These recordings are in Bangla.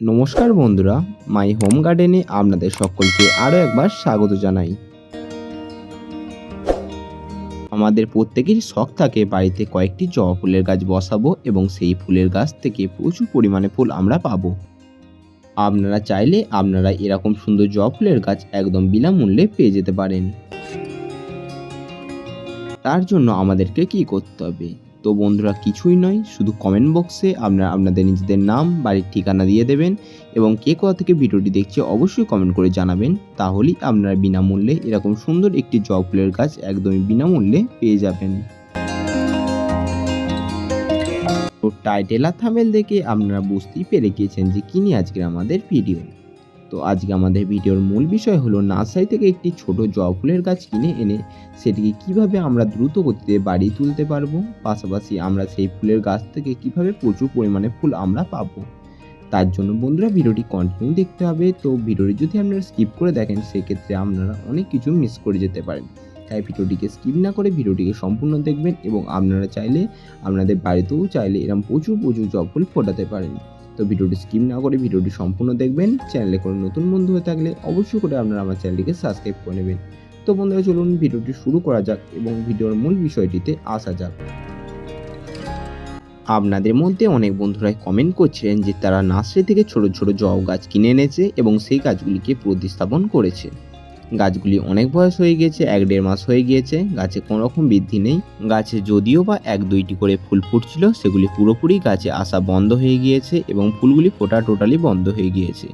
নমস্কার বন্ধুরা, মাই হোম গার্ডেনে আপনাদের সকলকে আরও একবার স্বাগত জানাই। আমাদের প্রত্যেকেরই শখ থাকে বাড়িতে কয়েকটি জবা ফুলের গাছ বসাবো এবং সেই ফুলের গাছ থেকে প্রচুর পরিমাণে ফুল আমরা পাবো। আপনারা চাইলে আপনারা এরকম সুন্দর জবা ফুলের গাছ একদম বিনামূল্যে পেয়ে যেতে পারেন। তার জন্য আমাদেরকে কি করতে হবে? তো বন্ধুরা কিছুই নয়, শুধু কমেন্ট বক্সে আপনারা, আপনাদের নিজেদের নাম, বাড়ির ঠিকানা দিয়ে দেবেন এবং কে কোথা থেকে ভিডিওটি দেখছে অবশ্যই কমেন্ট করে জানাবেন। তাহলেই আপনারা বিনামূল্যে এরকম সুন্দর একটি জবা ফুলের গাছ একদমই বিনামূল্যে পেয়ে যাবেন। তো টাইটেল আর থামেল দেখে আপনারা বুঝতেই পেরে গিয়েছেন যে কি নিয়ে আজকের আমাদের ভিডিও তো আজকে আমাদের ভিডিওর মূল বিষয় হলো নার্সারি থেকে একটি ছোট জবা ফুলের গাছ কিনে এনে সেটিকে কীভাবে আমরা দ্রুত গতিতে বাড়িয়ে তুলতে পারব? পাশাপাশি আমরা সেই ফুলের গাছ থেকে কীভাবে প্রচুর পরিমাণে ফুল আমরা পাবো? তার জন্য বন্ধুরা ভিডিওটি কন্টিনিউ দেখতে হবে। তো ভিডিওটি যদি আপনারা স্কিপ করে দেখেন, সেক্ষেত্রে আপনারা অনেক কিছু মিস করে যেতে পারেন। তাই ভিডিওটিকে স্কিপ না করে ভিডিওটিকে সম্পূর্ণ দেখবেন এবং আপনারা চাইলে আপনাদের বাড়িতেও চাইলে এরকম প্রচুর প্রচুর জব ফুল ফোটাতে পারেন। তো ভিডিওটি স্কিপ না করে ভিডিওটি সম্পূর্ণ দেখবেন। চ্যানেলে কোনো নতুন বন্ধু হয়ে থাকলে অবশ্যই করে আপনারা আমার চ্যানেলটিকে সাবস্ক্রাইব করে নেবেন। তো বন্ধুরা, চলুন ভিডিওটি শুরু করা যাক এবং ভিডিওর মূল বিষয়টিতে আসা যাক। আপনাদের মধ্যে অনেক বন্ধুরাই কমেন্ট করছিলেন যে তারা নার্সারি থেকে ছোট ছোট জব গাছ কিনে এনেছে এবং সেই গাছগুলিকে প্রতিস্থাপন করেছে। গাছগুলি অনেক বয়স হয়ে গিয়েছে, এক দেড় মাস হয়ে গিয়েছে, গাছে কোনো রকম বৃদ্ধি নেই। গাছে যদিও বা এক দুইটি করে ফুল ফুটছিল, সেগুলি পুরোপুরি গাছে আসা বন্ধ হয়ে গিয়েছে এবং ফুলগুলি ফোটা টোটালি বন্ধ হয়ে গিয়েছে।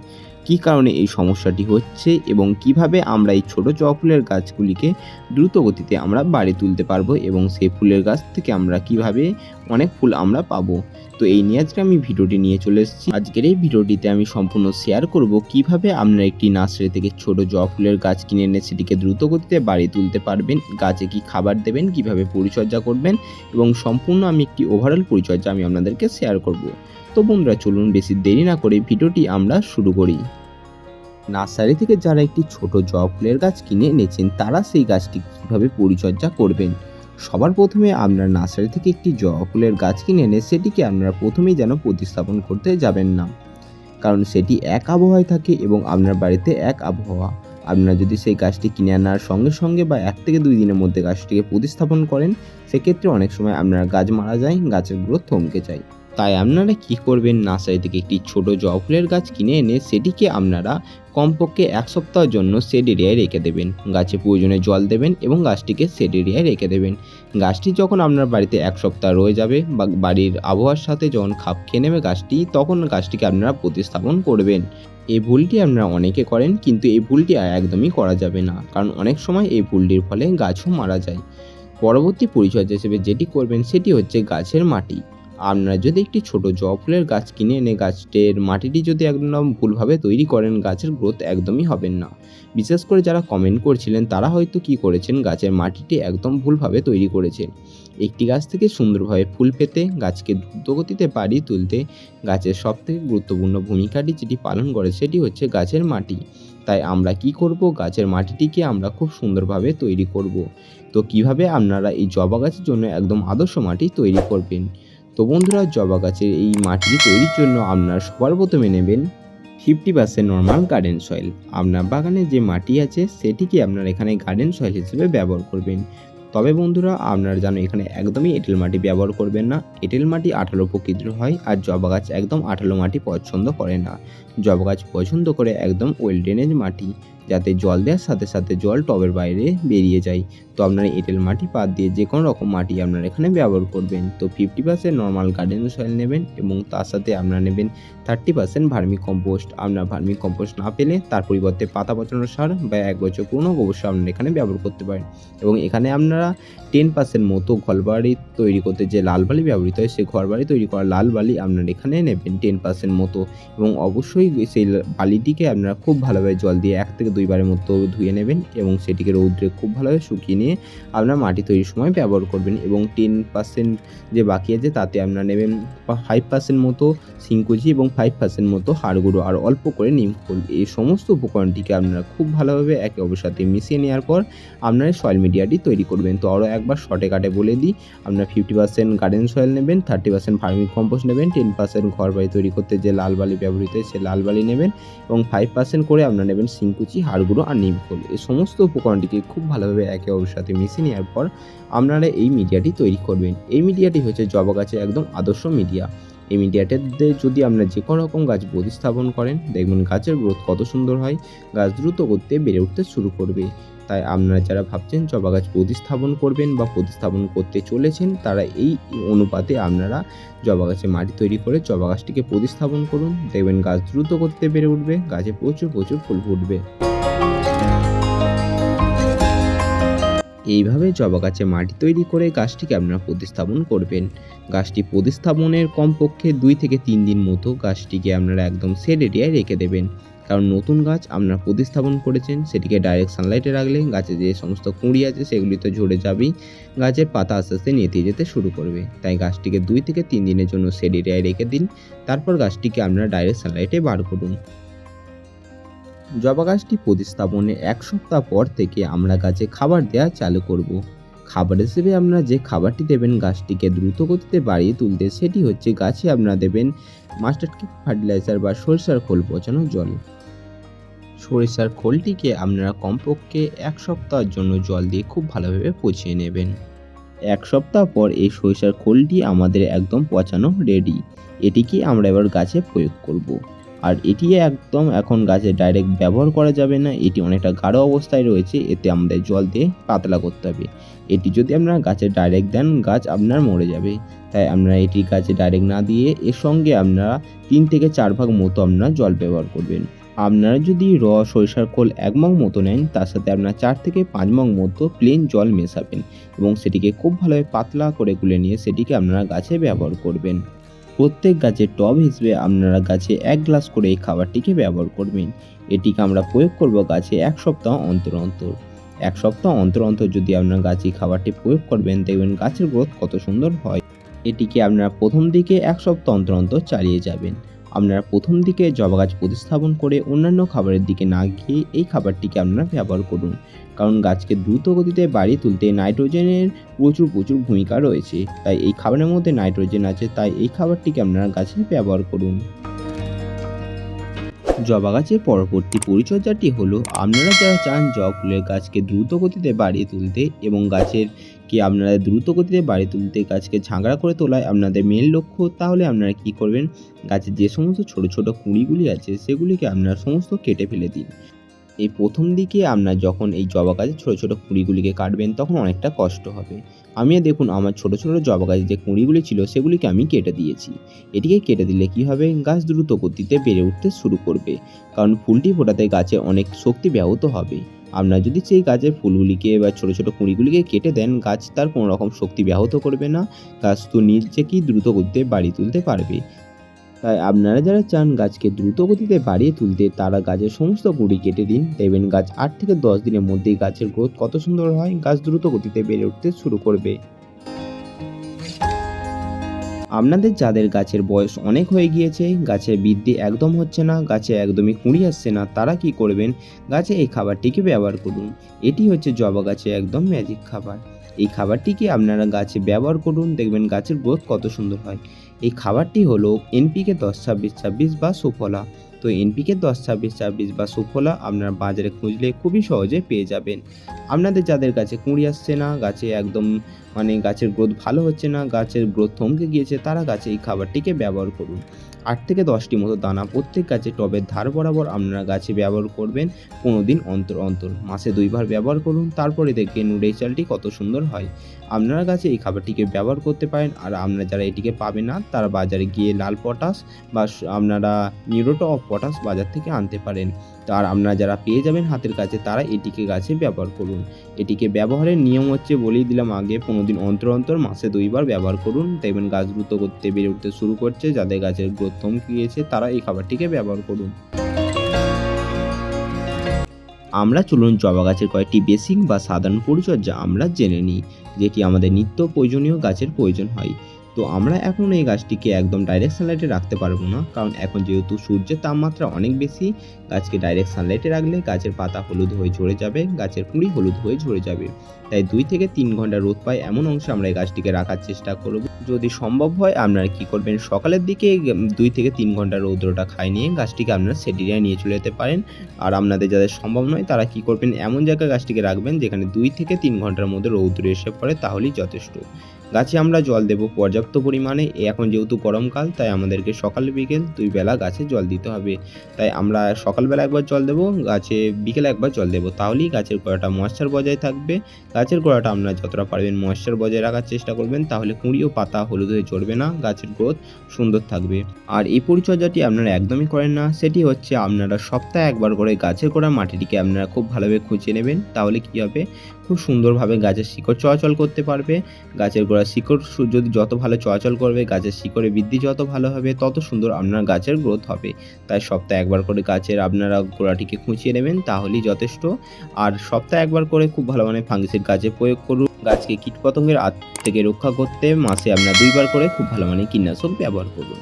কী কারণে এই সমস্যাটি হচ্ছে এবং কীভাবে আমরা এই ছোট জবা ফুলের গাছগুলিকে দ্রুত গতিতে আমরা বাড়ি তুলতে পারব এবং সেই ফুলের গাছ থেকে আমরা কীভাবে অনেক ফুল আমরা পাবো? তো এই নিয়ে আজকে আমি ভিডিওটি নিয়ে চলে এসেছি। আজকের এই ভিডিওটিতে আমি সম্পূর্ণ শেয়ার করব কীভাবে আপনারা একটি নার্সারি থেকে ছোট জবা ফুলের গাছ কিনে এনে সেটিকে দ্রুত গতিতে বাড়ি তুলতে পারবেন, গাছে কি খাবার দেবেন, কীভাবে পরিচর্যা করবেন এবং সম্পূর্ণ আমি একটি ওভারঅল পরিচর্যা আমি আপনাদেরকে শেয়ার করব। তো বন্ধুরা, চলুন বেশি দেরি না করে ভিডিওটি আমরা শুরু করি। নার্সারি থেকে যারা একটি ছোট জবা ফুলের গাছ কিনে এনেছেন, তারা সেই গাছটি কীভাবে পরিচর্যা করবেন? সবার প্রথমে আপনার নার্সারি থেকে একটি জবা ফুলের গাছ কিনে এনে সেটিকে আপনারা প্রথমেই যেন প্রতিস্থাপন করতে যাবেন না। কারণ সেটি এক আবহাওয়ায় থাকে এবং আপনার বাড়িতে এক আবহাওয়া। আপনারা যদি সেই গাছটি কিনে আনার সঙ্গে সঙ্গে বা এক থেকে দুই দিনের মধ্যে গাছটিকে প্রতিস্থাপন করেন, সেক্ষেত্রে অনেক সময় আপনার গাছ মারা যায়, গাছের গ্রোথ থমকে যায়। তাই আপনারা কি করবেন নার্সারি থেকে একটি ছোট জবা ফুলের গাছ কিনে এনে সেটিকে আপনারা কমপক্ষে এক সপ্তাহের জন্য শেড এরিয়ায় রেখে দেবেন। গাছে প্রয়োজনে জল দেবেন এবং গাছটিকে শেড এরিয়ায় রেখে দেবেন। গাছটি যখন আপনার বাড়িতে এক সপ্তাহ রয়ে যাবে বা বাড়ির আবহাওয়ার সাথে যখন খাপ খেয়ে নেবে গাছটি, তখন গাছটিকে আপনারা প্রতিস্থাপন করবেন। এই ভুলটি আপনারা অনেকে করেন, কিন্তু এই ভুলটি একদমই করা যাবে না। কারণ অনেক সময় এই ভুলটির ফলে গাছও মারা যায়। পরবর্তী পরিচর্যা হিসেবে যেটি করবেন, সেটি হচ্ছে গাছের মাটি। আপনারা যদি একটি ছোট জবা ফুলের গাছ কিনে এনে গাছটির মাটিটি যদি একদম ভুলভাবে তৈরি করেন, গাছের গ্রোথ একদমই হবেন না। বিশেষ করে যারা কমেন্ট করছিলেন, তারা হয়তো কি করেছেন, গাছের মাটিটি একদম ভুলভাবে তৈরি করেছেন। একটি গাছ থেকে সুন্দরভাবে ফুল পেতে, গাছকে দ্রুতগতিতে বাড়িয়ে তুলতে গাছের সবথেকে গুরুত্বপূর্ণ ভূমিকাটি যেটি পালন করে, সেটি হচ্ছে গাছের মাটি। তাই আমরা কি করব? গাছের মাটিটিকে আমরা খুব সুন্দরভাবে তৈরি করব। তো কীভাবে আপনারা এই জবা গাছের জন্য একদম আদর্শ মাটি তৈরি করবেন? তো বন্ধুরা, জবা গাছের এই মাটি তৈরির জন্য আপনার সবার প্রথমে নেবেন fifty percent normal garden soil আপনার বাগানে যে মাটি আছে, সেটিকে আপনার এখানে গার্ডেন সয়েল হিসেবে ব্যবহার করবেন। তবে বন্ধুরা, আপনারা যেন এখানে একদমই এঁটেল মাটি ব্যবহার করবেন না। এঁটেল মাটি আঠালো প্রকৃতির হয়, আর জবা গাছ একদম আঠালো মাটি পছন্দ করে না। জবা গাছ পছন্দ করে একদম ওয়েল ড্রেনেজ মাটি। যাতে জল দেওয়ার সাথে সাথে জল টবের বাইরে বেরিয়ে যায়। তো আপনারা এঁটেল মাটি বাদ দিয়ে যে কোনো রকম মাটি আপনারা এখানে ব্যবহার করবেন। তো fifty percent normal garden soil নেবেন এবং তার সাথে আপনারা নেবেন থার্টি পার্সেন্ট ভার্মি কম্পোস্ট আপনার ভার্মি কম্পোস্ট না পেলে তার পরিবর্তে পাতা পচানোর সার বা এক বছর পুরনো গোবর সার আপনারা এখানে ব্যবহার করতে পারেন। এবং এখানে আপনারা টেন পার্সেন্ট মতো ঘরবাড়ি তৈরি করতে যে লাল বালি ব্যবহৃত হয়, সেই ঘরবাড়ি তৈরি করা লাল বালি আপনারা এখানে নেবেন টেন পার্সেন্ট মতো। এবং অবশ্যই সেই বালিটিকে আপনারা খুব ভালোভাবে জল দিয়ে এক থেকে দুইবারের মতো ধুয়ে নেবেন এবং সেটিকে রৌদ্রে খুব ভালোভাবে শুকিয়ে নিয়ে আপনার মাটি তৈরির সময় ব্যবহার করবেন এবং টেন পার্সেন্ট যে বাকি আছে তাতে আপনারা নেবেন ফাইভ পার্সেন্ট মতো সিংকুচি এবং ফাইভ পার্সেন্ট মতো হাড় গুঁড়ো। আর অল্প করে নিম খোল। এই সমস্ত উপকরণটিকে আপনারা খুব ভালোভাবে একে অপরের সাথে মিশিয়ে নেওয়ার পর আপনারা সয়েল মিডিয়াটি তৈরি করবেন। তো আরও একবার শর্টে কাটে বলে দিই, আপনারা ফিফটি পার্সেন্ট গার্ডেন সয়েল নেবেন থার্টি পার্সেন্ট ফার্মিং কম্পোস্ট নেবেন টেন পার্সেন্ট ঘর বাড়ি তৈরি করতে যে লাল বালি ব্যবহৃত হয়, সে লাল বালি নেবেন এবং ফাইভ পার্সেন্ট করে আপনারা নেবেন সিংকুচি হাড়গুঁড়ো আর নিম খোল। এই সমস্ত উপকরণটিকে খুব ভালোভাবে একে অপরের সাথে মিশিয়ে নেওয়ার পর আপনারা এই মিডিয়াটি তৈরি করবেন। এই মিডিয়াটি হচ্ছে জবা গাছের একদম আদর্শ মিডিয়া। এই মিডিয়াটাতে যদি আপনারা যে কোনো রকম গাছ প্রতিস্থাপন করেন, দেখবেন গাছের গ্রোথ কত সুন্দর হয়, গাছ দ্রুত করতে বেড়ে উঠতে শুরু করবে। তাই আপনারা যারা ভাবছেন জবা গাছ প্রতিস্থাপন করবেন বা প্রতিস্থাপন করতে চলেছেন, তারা এই অনুপাতে আপনারা জবা গাছে মাটি তৈরি করে জবা গাছটিকে প্রতিস্থাপন করুন। দেখবেন গাছ দ্রুত করতে বেড়ে উঠবে, গাছে প্রচুর প্রচুর ফুল ফুটবে। এইভাবে জবা গাছে মাটি তৈরি করে গাছটিকে আপনারা প্রতিস্থাপন করবেন। গাছটি প্রতিস্থাপনের কমপক্ষে দুই থেকে তিন দিন মতো গাছটিকে আপনারা একদম সেড এরিয়ায় রেখে দেবেন। কারণ নতুন গাছ আপনারা প্রতিস্থাপন করেছেন, সেটিকে ডাইরেক্ট সানলাইটে রাখলে গাছে যে সমস্ত কুঁড়ি আছে সেগুলি তো ঝরে যাবেই। গাছের পাতা আস্তে আস্তে নেতিয়ে যেতে শুরু করবে। তাই গাছটিকে দুই থেকে তিন দিনের জন্য সেড এরিয়ায় রেখে দিন। তারপর গাছটিকে আপনারা ডাইরেক্ট সানলাইটে বার করুন। জবা গাছটি প্রতিস্থাপনের এক সপ্তাহ পর থেকে আমরা গাছে খাবার দেওয়া চালু করব। খাবার হিসেবে আপনারা যে খাবারটি দেবেন, গাছটিকে দ্রুত গতিতে বাড়িয়ে তুলতে সেটি হচ্ছে গাছে আপনারা দেবেন মাস্টার্ড কিট, ফার্টিলাইজার বা সরিষার খোল পচানো জল সরিষার খোলটিকে আপনারা কমপক্ষে এক সপ্তাহের জন্য জল দিয়ে খুব ভালোভাবে পচিয়ে নেবেন এক সপ্তাহ পর এই সরিষার খোলটি আমাদের একদম পচানো রেডি এটিকে আমরা এবার গাছে প্রয়োগ করব। আর এটি একদম এখন গাছে ডাইরেক্ট ব্যবহার করা যাবে না। এটি অনেকটা গাঢ় অবস্থায় রয়েছে, এতে আমাদের জল দিয়ে পাতলা করতে হবে। এটি যদি আপনারা গাছে ডাইরেক্ট দেন, গাছ আপনার মরে যাবে। তাই আপনারা এটি গাছে ডাইরেক্ট না দিয়ে এর সঙ্গে আপনারা তিন থেকে চার ভাগ মতো আপনারা জল ব্যবহার করবেন। আপনারা যদি র, সরিষার খোল এক মগ মতো নেন, তার সাথে আপনারা চার থেকে পাঁচ মগ মতো প্লেন জল মেশাবেন এবং সেটিকে খুব ভালোভাবে পাতলা করে গুলে নিয়ে সেটিকে আপনারা গাছে ব্যবহার করবেন। প্রত্যেক গাছের টব হিসেবে আপনারা গাছে এক গ্লাস করে এই খাবারটিকে ব্যবহার করবেন। এটিকে আমরা প্রয়োগ করব গাছে এক সপ্তাহ অন্তর অন্তর। এক সপ্তাহ অন্তর অন্তর যদি আপনার গাছে খাবারটি প্রয়োগ করবেন, দেখবেন গাছের গ্রোথ কত সুন্দর হয়। এটিকে আপনারা প্রথম দিকে এক সপ্তাহ অন্তর অন্তর চালিয়ে যাবেন। আপনারা প্রথম দিকে জবা গাছ প্রতিস্থাপন করে অন্যান্য খাবারের দিকে না গিয়ে এই খাবারটিকে আপনারা ব্যবহার করুন। কারণ গাছকে দ্রুত গতিতে বাড়িয়ে তুলতে নাইট্রোজেনের প্রচুর প্রচুর ভূমিকা রয়েছে। তাই এই খাবারের মধ্যে নাইট্রোজেন আছে, তাই এই খাবারটিকে আপনারা গাছে ব্যবহার করুন। জবা গাছের পরবর্তী পরিচর্যাটি হলো, আপনারা যারা চান জবা ফুলের গাছকে দ্রুত গতিতে বাড়িয়ে তুলতে এবং গাছের কি আপনারা দ্রুত গতিতে বাড়ি তুলতে গাছকে ঝাঁকড়া করে তোলায় আপনাদের মেন লক্ষ্য? তাহলে আপনারা কি করবেন? গাছের যে সমস্ত ছোট ছোট কুঁড়িগুলি আছে, সেগুলিকে আপনারা সমস্ত কেটে ফেলে দিন। এই প্রথম দিকে আপনার যখন এই জবা গাছের ছোটো ছোটো কুঁড়িগুলিকে কাটবেন, তখন অনেকটা কষ্ট হবে। আমিও দেখুন, আমার ছোটো ছোটো জবা গাছের যে কুঁড়িগুলি ছিল, সেগুলিকে আমি কেটে দিয়েছি। এটিকে কেটে দিলে কি হবে? গাছ দ্রুত গতিতে বেড়ে উঠতে শুরু করবে। কারণ ফুলটি ফোটাতে গাছে অনেক শক্তি ব্যাহত হবে। আপনারা যদি সেই গাছের ফুলগুলিকে বা ছোটো ছোটো কুঁড়িগুলিকে কেটে দেন, গাছ তার কোনো রকম শক্তি ব্যাহত করবে না। গাছ তো নিজেকেই দ্রুত গতিতে বাড়ি তুলতে পারবে। তাই আপনারা যারা চান গাছকে দ্রুত গতিতে বাড়িয়ে তুলতে, তারা গাছের সমস্ত গুঁড়ি কেটে দিন। দেবেন গাছ আট থেকে দশ দিনের মধ্যেই গাছের গ্রোথ কত সুন্দর হয়। গাছ দ্রুত গতিতে বেড়ে উঠতে শুরু করবে। আপনাদের যাদের গাছের বয়স অনেক হয়ে গিয়েছে, গাছের বৃদ্ধি একদম হচ্ছে না, গাছে একদমই কুঁড়ি আসছে না, তারা কি করবেন? গাছে এই খাবারটিকে ব্যবহার করুন। এটি হচ্ছে জবা গাছে একদম ম্যাজিক খাবার। এই খাবারটিকে আপনারা গাছে ব্যবহার করুন, দেখবেন গাছের গ্রোথ কত সুন্দর হয়। এই খাবারটি হলো এনপিকে দশ ছাব্বিশ ছাব্বিশ বা সুফলা। তো এনপিকে দশ, ছাব্বিশ ছাব্বিশ বা সুফলা আপনারা বাজারে খুঁজলে খুবই সহজে পেয়ে যাবেন। আপনাদের যাদের গাছে কুঁড়ি আসছে না, গাছে একদম মানে গাছের গ্রোথ ভালো হচ্ছে না, গাছের গ্রোথ থমকে গিয়েছে, তারা গাছে এই খাবারটিকে ব্যবহার করুন। আট থেকে দশটি মতো দানা প্রত্যেক গাছে টবের ধার বরাবর আপনারা গাছে ব্যবহার করবেন পনেরো দিন অন্তর অন্তর। মাসে দুইবার ব্যবহার করুন, তারপরে দেখবেন এই চালটি কত সুন্দর হয়। আপনারা গাছে এই খাবারটিকে ব্যবহার করতে পারেন, আর আপনারা যারা এটিকে পাবে না, তারা বাজারে গিয়ে লাল পটাশ বা আপনারা নিউরোটো অফ পটাশ বাজার থেকে আনতে পারেন। আর আপনারা যারা পেয়ে যাবেন হাতের কাছে, তারা এটিকে গাছে ব্যবহার করুন। এটিকে ব্যবহারের নিয়ম হচ্ছে বলেই দিলাম আগে, পনেরো দিন অন্তর অন্তর, মাসে দুইবার ব্যবহার করুন। দেখবেন গাছ দ্রুত করতে বেড়ে উঠতে শুরু করছে, যাদের গাছের গ্রোথ থমকে গিয়েছে, তারা এই খাবারটিকে ব্যবহার করুন। আমরা চলুন জবা গাছের কয়েকটি বেসিক বা সাধারণ পরিচর্যা আমরা জেনে নিই। যেটি আমাদের নিত্য প্রয়োজনীয় গাছের প্রয়োজন হয়। তো আমরা এখন এই গাছটিকে একদম ডাইরেক্ট সানলাইটে রাখতে পারব না। কারণ এখন যেহেতু সূর্যের তাপমাত্রা অনেক বেশি, গাছকে ডাইরেক্ট সানলাইটে রাখলে গাছের পাতা হলুদ হয়ে ঝরে যাবে, গাছের কুঁড়ি হলুদ হয়ে ঝরে যাবে। তাই দুই থেকে তিন ঘণ্টা রোদ পায় এমন অংশে আমরা এই গাছটিকে রাখার চেষ্টা করব। যদি সম্ভব হয় আপনারা কি করবেন, সকালের দিকে দুই থেকে তিন ঘণ্টা রৌদ্রটা খাই নিয়ে গাছটিকে আপনারা সেটিরিয়ায় নিয়ে চলে যেতে পারেন। আর আপনাদের যাদের সম্ভব নয় তারা কি করবেন, এমন জায়গায় গাছটিকে রাখবেন যেখানে দুই থেকে তিন ঘণ্টার মধ্যে রৌদ্র এসে পড়ে, তাহলেই যথেষ্ট। গাছে আমরা জল দেব। পর্যাপ্ত পরিমাণে। এখন যেহেতু গরমকাল, তাই আমাদেরকে সকাল বিকেল দুই বেলা গাছে জল দিতে হবে। তাই আমরা সকালবেলা একবার জল দেবো, গাছে বিকেলে একবার জল দেবো। তাহলেই গাছের গোড়াটা ময়েশ্চার বজায় থাকবে। গাছের গোড়াটা আপনারা যতটা পারবেন ময়েশ্চার বজায় রাখার চেষ্টা করবেন। তাহলে কুঁড়ি ও পাতা হলুদ হয়ে চড়বে না, গাছের গ্রোথ সুন্দর থাকবে। আর এই পরিচর্যাটি আপনারা একদমই করেন না। সেটি হচ্ছে আপনারা সপ্তাহে একবার করে গাছের গোড়া মাটিটিকে আপনারা খুব ভালোভাবে খুঁজে নেবেন। তাহলে কী হবে? খুব সুন্দরভাবে গাছের শিকড় চলাচল করতে পারবে। গাছের গোড়া শিকড় যদি যত ভালো চলাচল করবে, গাছের শিকড়ের বৃদ্ধি যত ভালো হবে, তত সুন্দর আপনার গাছের গ্রোথ হবে। তাই সপ্তাহে একবার করে গাছের আপনারা গোড়াটিকে খুঁচিয়ে নেবেন, তাহলেই যথেষ্ট। আর সপ্তাহে একবার করে খুব ভালো মানে ফাঙ্গিসিড গাছে প্রয়োগ করুন। গাছকে কীটপতঙ্গের হাত থেকে রক্ষা করতে মাসে আপনারা দুইবার করে খুব ভালো মানে কীটনাশক ব্যবহার করুন।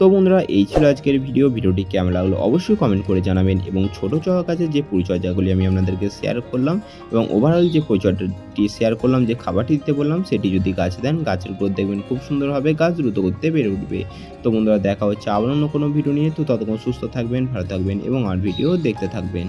তো বন্ধুরা, এই ছিল আজকের ভিডিও ভিডিওটি কেমন লাগল অবশ্যই কমেন্ট করে জানাবেন এবং ছোট ছোট কাছে যে পরিচর্যাগুলি আমি আপনাদেরকে শেয়ার করলাম এবং ওভারঅল যে পরিচর্যাটি শেয়ার করলাম, যে খাবারটি দিতে বললাম, সেটি যদি গাছে দেন, গাছের গ্রোথ দেখবেন খুব সুন্দরভাবে গাছ দ্রুত করতে বেড়ে উঠবে। তো বন্ধুরা, দেখা হচ্ছে আবার অন্য কোনো ভিডিও নিয়ে। তো ততক্ষণ সুস্থ থাকবেন, ভালো থাকবেন এবং আর ভিডিও দেখতে থাকবেন।